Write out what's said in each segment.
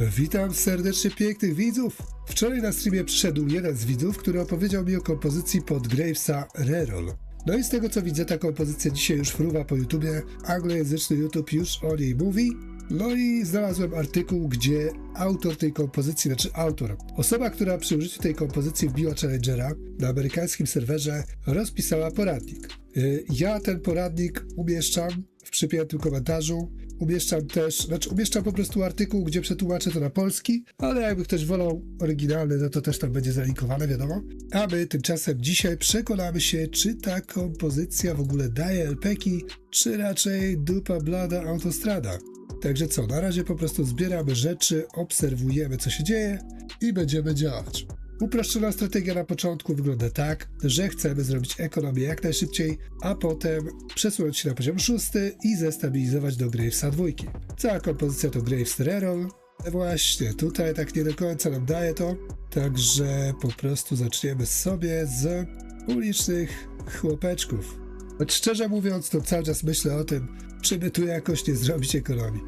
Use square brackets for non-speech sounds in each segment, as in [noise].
Witam serdecznie pięknych widzów. Wczoraj na streamie przyszedł jeden z widzów, który opowiedział mi o kompozycji pod Gravesa Reroll. No i z tego co widzę, ta kompozycja dzisiaj już fruwa po YouTubie. Anglojęzyczny YouTube już o niej mówi. No i znalazłem artykuł, gdzie autor tej kompozycji, znaczy autor, osoba, która przy użyciu tej kompozycji wbiła Challengera na amerykańskim serwerze, rozpisała poradnik. Y, Ja ten poradnik umieszczam w przypiętym komentarzu. Umieszczam też, znaczy umieszczam po prostu artykuł, gdzie przetłumaczę to na polski, ale jakby ktoś wolał oryginalny, no to też tam będzie zalinkowane, wiadomo. A my tymczasem dzisiaj przekonamy się, czy ta kompozycja w ogóle daje LPki, czy raczej dupa blada autostrada. Także co, na razie po prostu zbieramy rzeczy, obserwujemy co się dzieje i będziemy działać. Uproszczona strategia na początku wygląda tak, że chcemy zrobić ekonomię jak najszybciej, a potem przesunąć się na poziom szósty i zestabilizować do Gravesa dwójki. Cała kompozycja to Graves Reroll. Właśnie, tutaj tak nie do końca nam daje to, także po prostu zaczniemy sobie z ulicznych chłopeczków. Choć szczerze mówiąc, to cały czas myślę o tym, czy by tu jakoś nie zrobić ekonomii.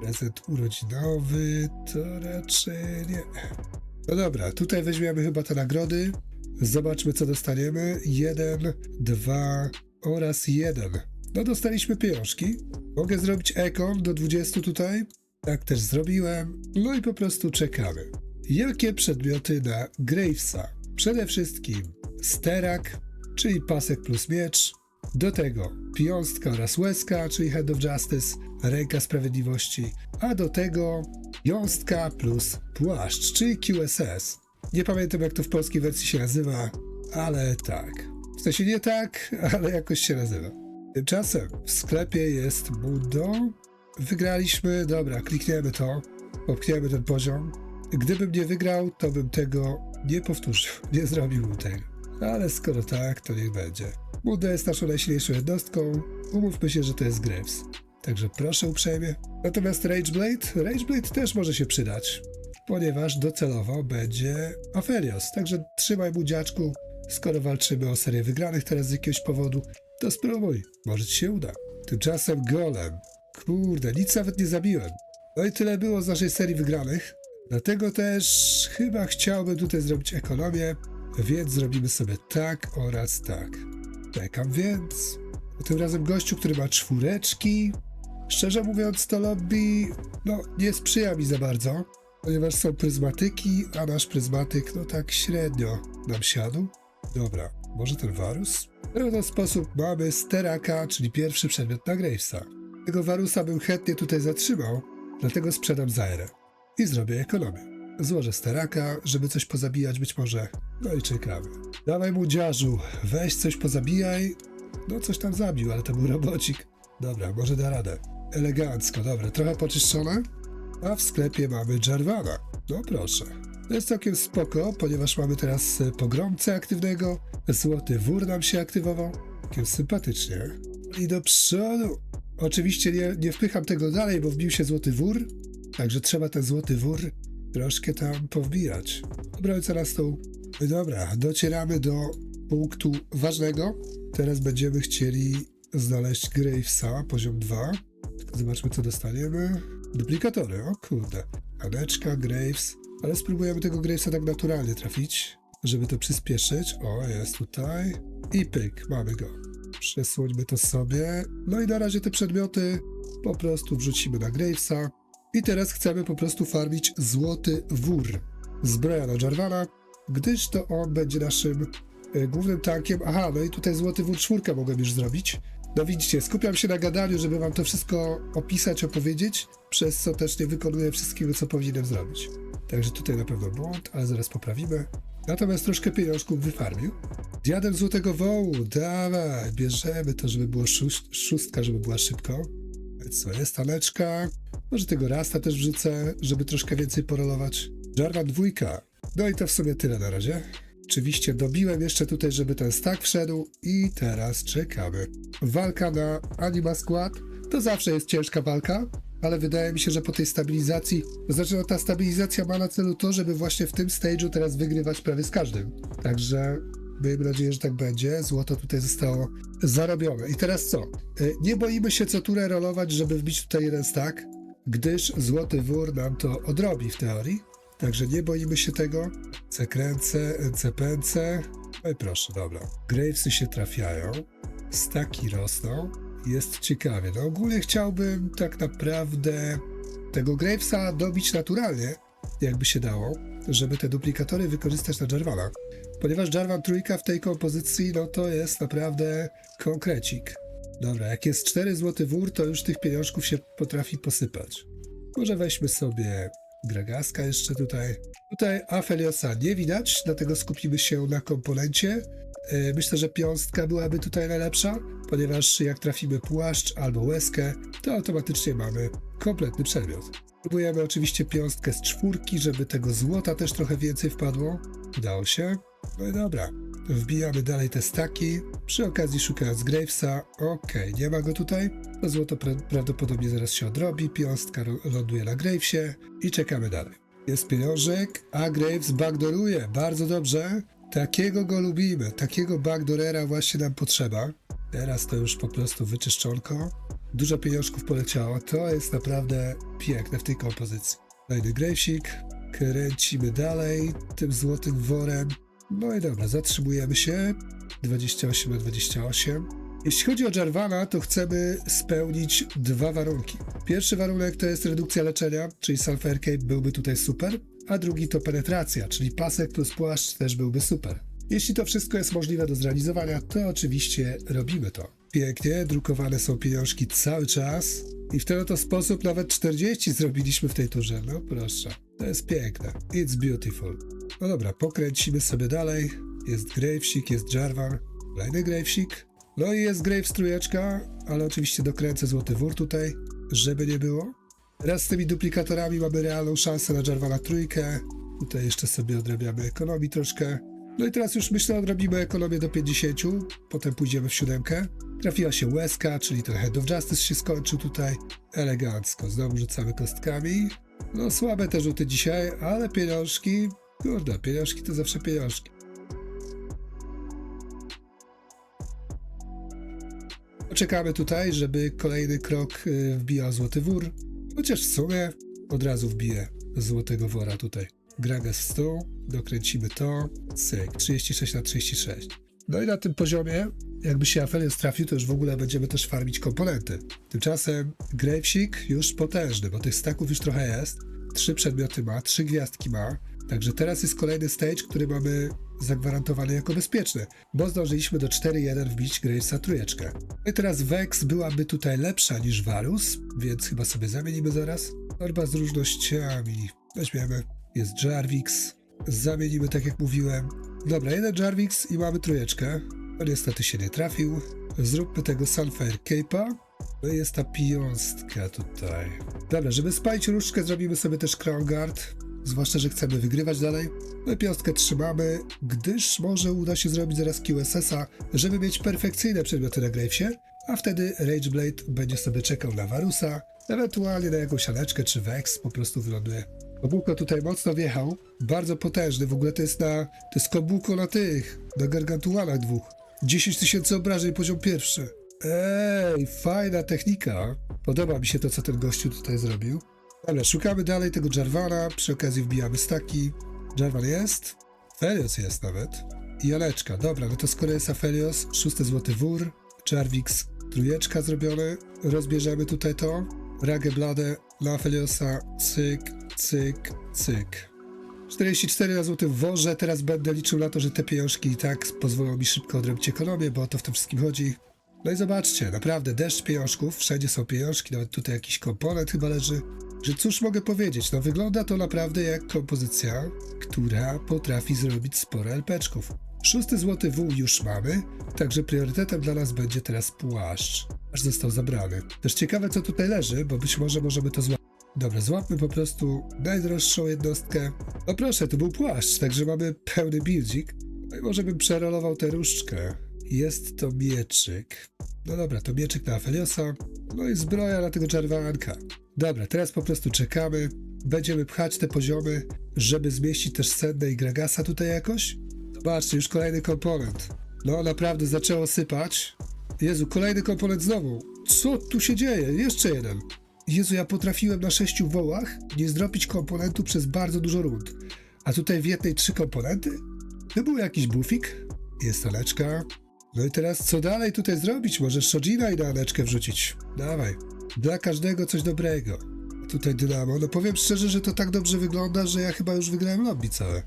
Prezent urodzinowy to raczej nie. No dobra, tutaj weźmiemy chyba te nagrody. Zobaczmy, co dostaniemy. Jeden, dwa oraz jeden. No, dostaliśmy pieniążki. Mogę zrobić ekon do 20 tutaj. Tak też zrobiłem. No i po prostu czekamy. Jakie przedmioty na Gravesa? Przede wszystkim sterak, czyli pasek plus miecz. Do tego piąstka oraz łezka, czyli Head of Justice, ręka sprawiedliwości. A do tego jąstka plus płaszcz, czyli QSS. Nie pamiętam jak to w polskiej wersji się nazywa, ale tak. W sensie nie tak, ale jakoś się nazywa. Tymczasem w sklepie jest Mundo. Wygraliśmy, dobra, klikniemy to, popchniemy ten poziom. Gdybym nie wygrał, to bym tego nie powtórzył, [laughs] nie zrobiłbym tego. Ale skoro tak, to niech będzie. Mundo jest naszą najsilniejszą jednostką. Umówmy się, że to jest Graves. Także proszę uprzejmie. Natomiast Rageblade, Rageblade też może się przydać, ponieważ docelowo będzie Aphelios. Także trzymaj mu dziaczku, skoro walczymy o serię wygranych teraz z jakiegoś powodu, to spróbuj, może ci się uda. Tymczasem Golem. Kurde, nic nawet nie zabiłem. No i tyle było z naszej serii wygranych. Dlatego też chyba chciałbym tutaj zrobić ekonomię, więc zrobimy sobie tak oraz tak. Czekam więc. Tym razem gościu, który ma czwóreczki. Szczerze mówiąc, to lobby no, nie sprzyja mi za bardzo, ponieważ są pryzmatyki, a nasz pryzmatyk no tak średnio nam siadł. Dobra, może ten Varus? W ten sposób mamy steraka, czyli pierwszy przedmiot na Gravesa. Tego Varusa bym chętnie tutaj zatrzymał, dlatego sprzedam Zaerę i zrobię ekonomię. Złożę steraka, żeby coś pozabijać być może. No i czekamy. Dawaj mu dziarzu, weź coś pozabijaj. No coś tam zabił, ale to był robocik. Dobra, może da radę. Elegancko, dobra, trochę poczyszczone. A w sklepie mamy Jarvana. No proszę. To jest całkiem spoko, ponieważ mamy teraz e, pogromcę aktywnego. Złoty wór nam się aktywował. Całkiem sympatycznie. I do przodu. Oczywiście nie, nie wpycham tego dalej, bo wbił się złoty wór. Także trzeba ten złoty wór troszkę tam powbijać. Obrońca na stół. Dobra, docieramy do punktu ważnego. Teraz będziemy chcieli znaleźć Gravesa, poziom 2. Zobaczmy, co dostaniemy. Duplikatory, o kurde. Aneczka, Graves. Ale spróbujemy tego Gravesa tak naturalnie trafić, żeby to przyspieszyć. O, jest tutaj. I pyk, mamy go. Przesuńmy to sobie. No i na razie te przedmioty po prostu wrzucimy na Gravesa. I teraz chcemy po prostu farmić złoty wór. Zbroja na Jarvana, gdyż to on będzie naszym e, głównym tankiem. Aha, no i tutaj złoty wór czwórkę mogłem już zrobić. No widzicie, skupiam się na gadaniu, żeby wam to wszystko opisać, opowiedzieć, przez co też nie wykonuję wszystkiego, co powinienem zrobić. Także tutaj na pewno błąd, ale zaraz poprawimy. Natomiast troszkę pieniążków wyfarmił. Diadem złotego wołu, dawaj, bierzemy to, żeby było szóst- szóstka, żeby była szybko. Co jest taneczka? Może tego rasta też wrzucę, żeby troszkę więcej porolować. Jarvan dwójka. No i to w sumie tyle na razie. Oczywiście dobiłem jeszcze tutaj, żeby ten stack wszedł i teraz czekamy. Walka na Anima Squad to zawsze jest ciężka walka, ale wydaje mi się, że po tej stabilizacji, to znaczy no, ta stabilizacja ma na celu to, żeby właśnie w tym stage'u teraz wygrywać prawie z każdym. Także miejmy nadzieję, że tak będzie. Złoto tutaj zostało zarobione. I teraz co? Y, Nie boimy się co turę rolować, żeby wbić tutaj jeden stack. Gdyż złoty wór nam to odrobi w teorii. Także nie boimy się tego. Cekręce, NCPNC. No i proszę, dobra. Gravesy się trafiają. Staki rosną. Jest ciekawie. No ogólnie chciałbym tak naprawdę tego Gravesa dobić naturalnie, jakby się dało, żeby te duplikatory wykorzystać na Jarvana. Ponieważ Jarvan trójka w tej kompozycji, no to jest naprawdę konkrecik. Dobra, jak jest 4 złoty wór, to już tych pieniążków się potrafi posypać. Może weźmy sobie Gragaska jeszcze tutaj. Tutaj Afeliosa nie widać, dlatego skupimy się na komponencie. Yy, Myślę, że piąstka byłaby tutaj najlepsza, ponieważ jak trafimy płaszcz albo łezkę, to automatycznie mamy kompletny przedmiot. Próbujemy oczywiście piąstkę z czwórki, żeby tego złota też trochę więcej wpadło. Udało się. No i dobra. Wbijamy dalej te staki, przy okazji szukając Gravesa. Okej, nie ma go tutaj. To złoto pra prawdopodobnie zaraz się odrobi, piąstka ląduje na Gravesie i czekamy dalej. Jest pieniążek, a Graves backdooruje. Bardzo dobrze. Takiego go lubimy, takiego backdoorera właśnie nam potrzeba. Teraz to już po prostu wyczyszczonko. Dużo pieniążków poleciało. To jest naprawdę piękne w tej kompozycji. Kolejny Gravesik. Kręcimy dalej tym złotym worem. No i dobra, zatrzymujemy się. 28 na 28. Jeśli chodzi o Jarvana, to chcemy spełnić dwa warunki. Pierwszy warunek to jest redukcja leczenia, czyli Sulfur Cape byłby tutaj super, a drugi to penetracja, czyli pasek plus płaszcz też byłby super. Jeśli to wszystko jest możliwe do zrealizowania, to oczywiście robimy to. Pięknie, drukowane są pieniążki cały czas i w ten oto sposób nawet 40 zrobiliśmy w tej turze. No proszę, to jest piękne. It's beautiful. No dobra, pokręcimy sobie dalej. Jest Gravesik, jest Jarvan, kolejny Gravesik. No i jest Graves trójeczka, ale oczywiście dokręcę złoty wór tutaj, żeby nie było. Teraz z tymi duplikatorami mamy realną szansę na Jarvana trójkę. Tutaj jeszcze sobie odrabiamy ekonomii troszkę. No i teraz już myślę odrobimy ekonomię do 50, potem pójdziemy w siódemkę. Trafiła się łezka, czyli ten Head of Justice się skończył tutaj. Elegancko, znowu rzucamy kostkami. No słabe te rzuty dzisiaj, ale pieniążki, kurde, pieniążki to zawsze pieniążki. Poczekamy tutaj, żeby kolejny krok y, wbijał złoty wór. Chociaż w sumie od razu wbije złotego wora tutaj. Gragas w stół, dokręcimy to, cyk, 36 na 36. No i na tym poziomie, jakby się Aphelios trafił, to już w ogóle będziemy też farmić komponenty. Tymczasem Gravesik już potężny, bo tych staków już trochę jest. Trzy przedmioty ma, trzy gwiazdki ma. Także teraz jest kolejny stage, który mamy zagwarantowany jako bezpieczny, bo zdążyliśmy do 4-1 wbić Gravesa trójeczkę. No i teraz Vex byłaby tutaj lepsza niż Varus, więc chyba sobie zamienimy zaraz. Torba z różnościami. Weźmiemy. Jest Jarvix. Zamienimy tak jak mówiłem. Dobra, jeden Jarvix i mamy trójeczkę. No niestety się nie trafił. Zróbmy tego Sunfire Cape'a. No jest ta piąstka tutaj. Dobra, żeby spalić różdżkę, zrobimy sobie też Crown Guard. Zwłaszcza, że chcemy wygrywać dalej. No i piąstkę trzymamy, gdyż może uda się zrobić zaraz QSS-a, żeby mieć perfekcyjne przedmioty na Gravesie, a wtedy Rageblade będzie sobie czekał na Varusa, ewentualnie na jakąś aleczkę czy Vex po prostu wyląduje. Kobułko tutaj mocno wjechał, bardzo potężny, w ogóle to jest na, to jest kobułko na tych, na gargantuanach dwóch. 10 tysięcy obrażeń, poziom pierwszy. Ej, fajna technika. Podoba mi się to, co ten gościu tutaj zrobił. Ale szukamy dalej tego Jarvana, przy okazji wbijamy staki. Jarvan jest, Felios jest nawet. I Janeczka, dobra, no to skoro jest Aphelios, szósty złoty wór, Jarvix, trójeczka zrobione, rozbierzemy tutaj to, Ragę Bladę na Apheliosa, cyk, cyk, cyk. 44 na złotym worze, teraz będę liczył na to, że te pieniążki i tak pozwolą mi szybko odrobić ekonomię, bo o to w tym wszystkim chodzi. No i zobaczcie, naprawdę deszcz pieniążków, wszędzie są pieniążki, nawet tutaj jakiś komponent chyba leży. Że cóż mogę powiedzieć, no wygląda to naprawdę jak kompozycja, która potrafi zrobić sporo LPczków. Szósty złoty wół już mamy, także priorytetem dla nas będzie teraz płaszcz, aż został zabrany. Też ciekawe co tutaj leży, bo być może możemy to złapać. Dobra, złapmy po prostu najdroższą jednostkę. No proszę, to był płaszcz, także mamy pełny bildzik. No i może bym przerolował tę różdżkę. Jest to mieczyk. No dobra, to mieczyk na Afeliosa. No i zbroja na tego czerwanka. Dobra, teraz po prostu czekamy. Będziemy pchać te poziomy, żeby zmieścić też Senne i Gragasa tutaj jakoś. Zobaczcie, już kolejny komponent. No naprawdę zaczęło sypać. Jezu, kolejny komponent znowu. Co tu się dzieje? Jeszcze jeden. Jezu, ja potrafiłem na sześciu wołach nie zdropić komponentu przez bardzo dużo rund. A tutaj w jednej trzy komponenty? To był jakiś bufik? Jest Aneczka. No i teraz co dalej tutaj zrobić? Może Shojina i na wrzucić. Dawaj. Dla każdego coś dobrego. Tutaj Dynamo. No powiem szczerze, że to tak dobrze wygląda, że ja chyba już wygrałem lobby całe.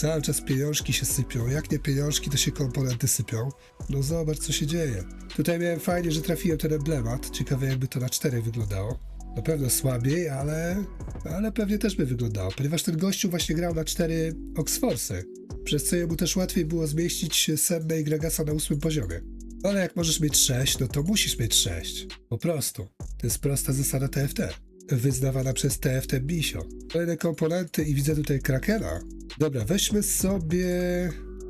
Cały czas pieniążki się sypią. Jak nie pieniążki, to się komponenty sypią. No zobacz, co się dzieje. Tutaj miałem fajnie, że trafiłem ten emblemat. Ciekawe, jakby to na czterech wyglądało. Na pewno słabiej, ale, ale pewnie też by wyglądało, ponieważ ten gościu właśnie grał na cztery Oxforsy, przez co jemu też łatwiej było zmieścić Senne i Gregasa na ósmym poziomie. Ale jak możesz mieć sześć, no to musisz mieć sześć. Po prostu. To jest prosta zasada TFT. Wyznawana przez TFT Bisio. Kolejne komponenty i widzę tutaj Krakena. Dobra, weźmy sobie...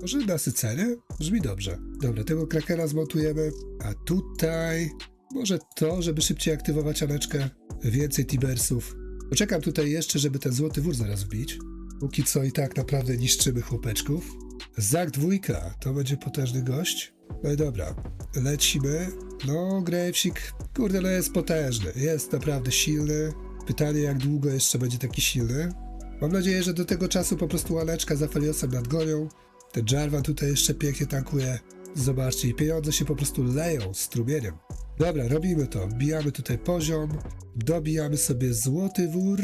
Może nasycenie? Brzmi dobrze. Dobra, tego Krakena zmontujemy. A tutaj... Może to, żeby szybciej aktywować Aneczkę. Więcej Tibersów. Poczekam tutaj jeszcze, żeby ten złoty wór zaraz wbić. Póki co i tak naprawdę niszczymy chłopeczków. Zak dwójka, to będzie potężny gość. No i dobra, lecimy. No, Gravesik, kurde, no jest potężny. Jest naprawdę silny. Pytanie, jak długo jeszcze będzie taki silny. Mam nadzieję, że do tego czasu po prostu Aneczka za Feliosem nadgonią. Ten Jarvan tutaj jeszcze pięknie tankuje. Zobaczcie, i pieniądze się po prostu leją strumieniem. Dobra, robimy to. Bijamy tutaj poziom, dobijamy sobie złoty wór,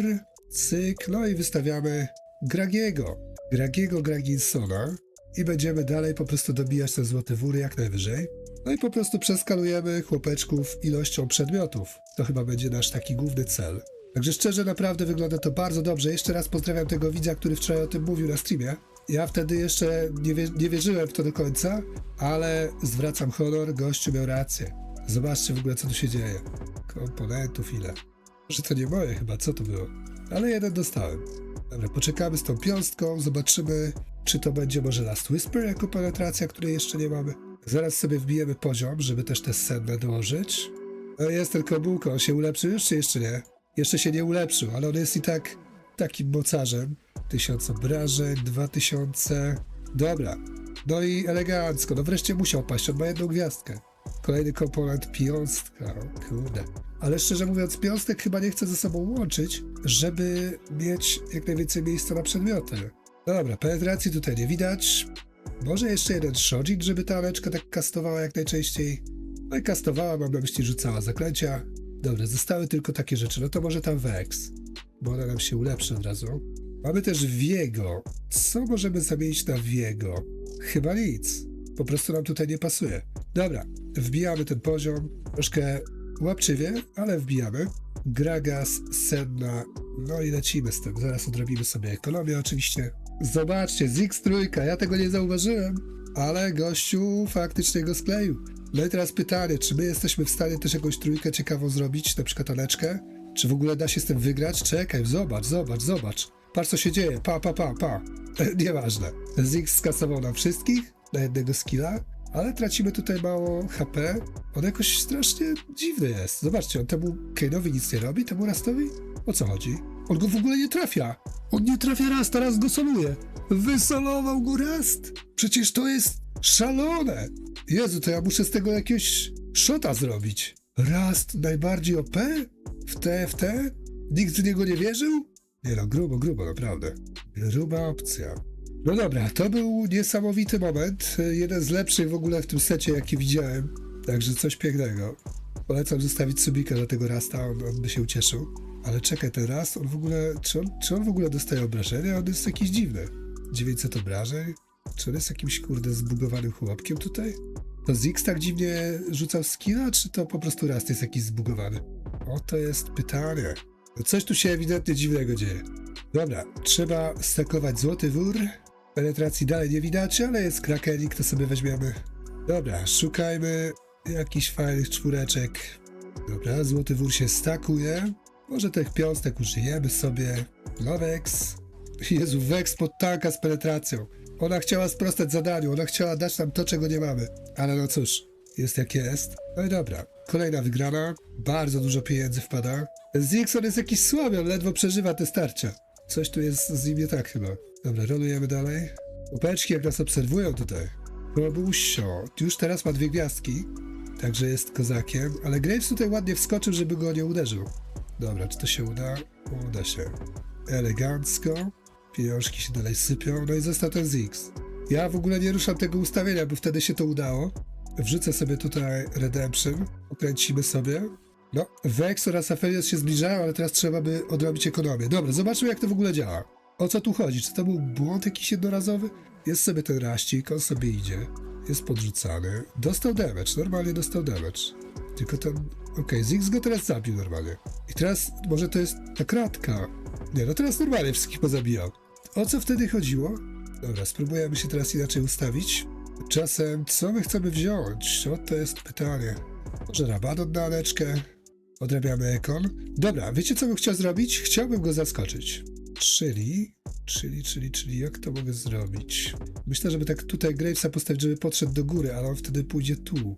cyk, no i wystawiamy Gragiego. Gragiego Graginsona i będziemy dalej po prostu dobijać te złote wóry jak najwyżej. No i po prostu przeskalujemy chłopeczków ilością przedmiotów. To chyba będzie nasz taki główny cel. Także szczerze, naprawdę wygląda to bardzo dobrze. Jeszcze raz pozdrawiam tego widza, który wczoraj o tym mówił na streamie. Ja wtedy jeszcze nie, wie, nie wierzyłem w to do końca, ale zwracam honor, gościu miał rację. Zobaczcie w ogóle, co tu się dzieje. Komponentów ile. Że to nie moje chyba, co to było? Ale jeden dostałem. Dobra, poczekamy z tą piąstką, zobaczymy, czy to będzie może Last Whisper jako penetracja, której jeszcze nie mamy. Zaraz sobie wbijemy poziom, żeby też te senne dołożyć. No jest ten kobułko, on się ulepszył już, czy jeszcze nie? Jeszcze się nie ulepszył, ale on jest i tak takim mocarzem. Tysiąc obrażeń, dwa tysiące... Dobra, no i elegancko, no wreszcie musiał paść, on ma jedną gwiazdkę. Kolejny komponent piąstka, o kurde. Ale szczerze mówiąc, piąstek chyba nie chcę ze sobą łączyć, żeby mieć jak najwięcej miejsca na przedmioty. No dobra, penetracji tutaj nie widać. Może jeszcze jeden Shojin, żeby ta Aneczka tak kastowała jak najczęściej. No i kastowała, mam na myśli rzucała zaklęcia. Dobra, zostały tylko takie rzeczy. No to może tam Vex, bo ona nam się ulepszy od razu. Mamy też Viego. Co możemy zamienić na Viego? Chyba nic. Po prostu nam tutaj nie pasuje. Dobra, wbijamy ten poziom. Troszkę łapczywie, ale wbijamy. Gragas, Senna. No i lecimy z tym. Zaraz odrobimy sobie ekonomię oczywiście. Zobaczcie, Zix trójka. Ja tego nie zauważyłem, ale gościu faktycznie go skleił. No i teraz pytanie, czy my jesteśmy w stanie też jakąś trójkę ciekawą zrobić, na przykład Aneczkę? Czy w ogóle da się z tym wygrać? Czekaj, zobacz, zobacz, zobacz. Patrz co się dzieje, pa, pa, pa, pa. [laughs] Nieważne. Zix skasował nam wszystkich na jednego skilla, ale tracimy tutaj mało HP. On jakoś strasznie dziwny jest. Zobaczcie, on temu Kane'owi nic nie robi, temu Rastowi? O co chodzi? On go w ogóle nie trafia. On nie trafia raz, teraz go soluje. Wysolował go Rast. Przecież to jest szalone. Jezu, to ja muszę z tego jakiegoś szota zrobić. Rast najbardziej OP? W TFT? Nikt w niego nie wierzył? Nie no, grubo, grubo, naprawdę. Gruba opcja. No dobra, to był niesamowity moment. Jeden z lepszych w ogóle w tym secie, jaki widziałem. Także coś pięknego. Polecam zostawić subika do tego Rasta, on, on by się ucieszył. Ale czekaj, ten Rast, on w ogóle, czy on, czy on w ogóle dostaje obrażenia? On jest jakiś dziwny. 900 obrażeń? Czy on jest jakimś, kurde, zbugowanym chłopkiem tutaj? To Zix tak dziwnie rzucał skilla, czy to po prostu Rast jest jakiś zbugowany? O, to jest pytanie. No coś tu się ewidentnie dziwnego dzieje. Dobra, trzeba stakować złoty wór. Penetracji dalej nie widać, ale jest krakenik, to sobie weźmiemy. Dobra, szukajmy jakichś fajnych czwóreczek. Dobra, złoty wór się stakuje. Może tych piąstek użyjemy sobie. Lovex. Jezu, Vex pod tanka z penetracją. Ona chciała sprostać zadaniu, ona chciała dać nam to, czego nie mamy. Ale no cóż, jest jak jest. No i dobra, kolejna wygrana. Bardzo dużo pieniędzy wpada. Zixon jest jakiś słaby, on ledwo przeżywa te starcia. Coś tu jest z nim nie tak chyba. Dobra, rolujemy dalej. Łopeczki jak nas obserwują tutaj. Robusio, już teraz ma dwie gwiazdki, także jest kozakiem, ale Graves tutaj ładnie wskoczył, żeby go nie uderzył. Dobra, czy to się uda? Uda się. Elegancko. Pieniążki się dalej sypią. No i został ten Zix. Ja w ogóle nie ruszam tego ustawienia, bo wtedy się to udało. Wrzucę sobie tutaj Redemption. Ukręcimy sobie. No, Vex oraz Aphelios się zbliżają, ale teraz trzeba by odrobić ekonomię. Dobra, zobaczmy jak to w ogóle działa. O co tu chodzi? Czy to był błąd jakiś jednorazowy? Jest sobie ten raścik, on sobie idzie. Jest podrzucany. Dostał damage, normalnie dostał damage. Tylko ten... Okej, Ziggs go teraz zabił normalnie. I teraz może to jest ta kratka. Nie, no teraz normalnie wszystkich pozabijał. O co wtedy chodziło? Dobra, spróbujemy się teraz inaczej ustawić. Czasem, co my chcemy wziąć? O, to jest pytanie. Może rabat na Aneczkę? Odrabiamy ekon. Dobra, wiecie co bym chciał zrobić? Chciałbym go zaskoczyć. Czyli, czyli, czyli, czyli jak to mogę zrobić? Myślę, żeby tak tutaj Gravesa postawić, żeby podszedł do góry, ale on wtedy pójdzie tu.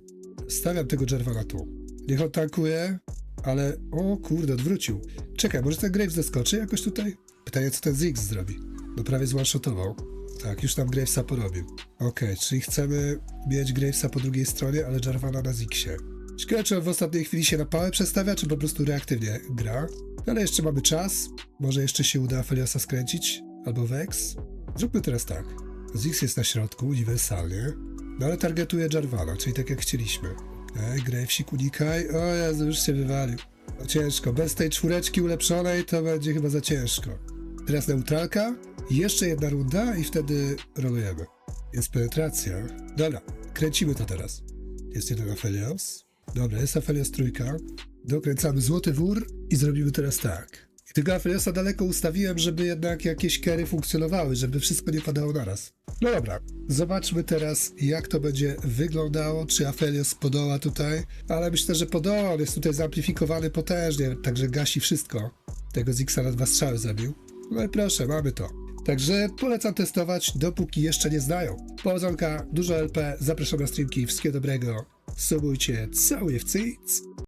Stawiam tego Jarvana tu. Niech on tankuje, ale... O kurde, odwrócił. Czekaj, może ten Graves zaskoczy jakoś tutaj? Pytanie, co ten Ziggs zrobi? No prawie zwanshotował. Tak, już tam Gravesa porobił. Okej, czyli chcemy mieć Gravesa po drugiej stronie, ale Jarvana na Zigsie. On w ostatniej chwili się na pałę przestawia, czy po prostu reaktywnie gra. Ale jeszcze mamy czas. Może jeszcze się uda Feliosa skręcić. Albo Vex. Zróbmy teraz tak. Ziggs jest na środku, uniwersalnie. No ale targetuje Jarvana, czyli tak jak chcieliśmy. Ej, Gravesik unikaj. O Jezu, już się wywalił. No ciężko. Bez tej czwóreczki ulepszonej to będzie chyba za ciężko. Teraz neutralka. Jeszcze jedna runda i wtedy rolujemy. Jest penetracja. Dobra, kręcimy to teraz. Jest jeden Aphelios. Dobra, jest Aphelios trójka. Dokręcamy złoty wór i zrobimy teraz tak. I tego Apheliosa daleko ustawiłem, żeby jednak jakieś kery funkcjonowały, żeby wszystko nie padało naraz. No dobra, zobaczmy teraz, jak to będzie wyglądało, czy Aphelios podoła tutaj, ale myślę, że podoła, on jest tutaj zamplifikowany potężnie, także gasi wszystko. Tego Zixa na dwa strzały zabił. No i proszę, mamy to. Także polecam testować, dopóki jeszcze nie znają. Powodzonka, dużo LP, zapraszam na streamki, wszystkiego dobrego. Собою чат. Сау,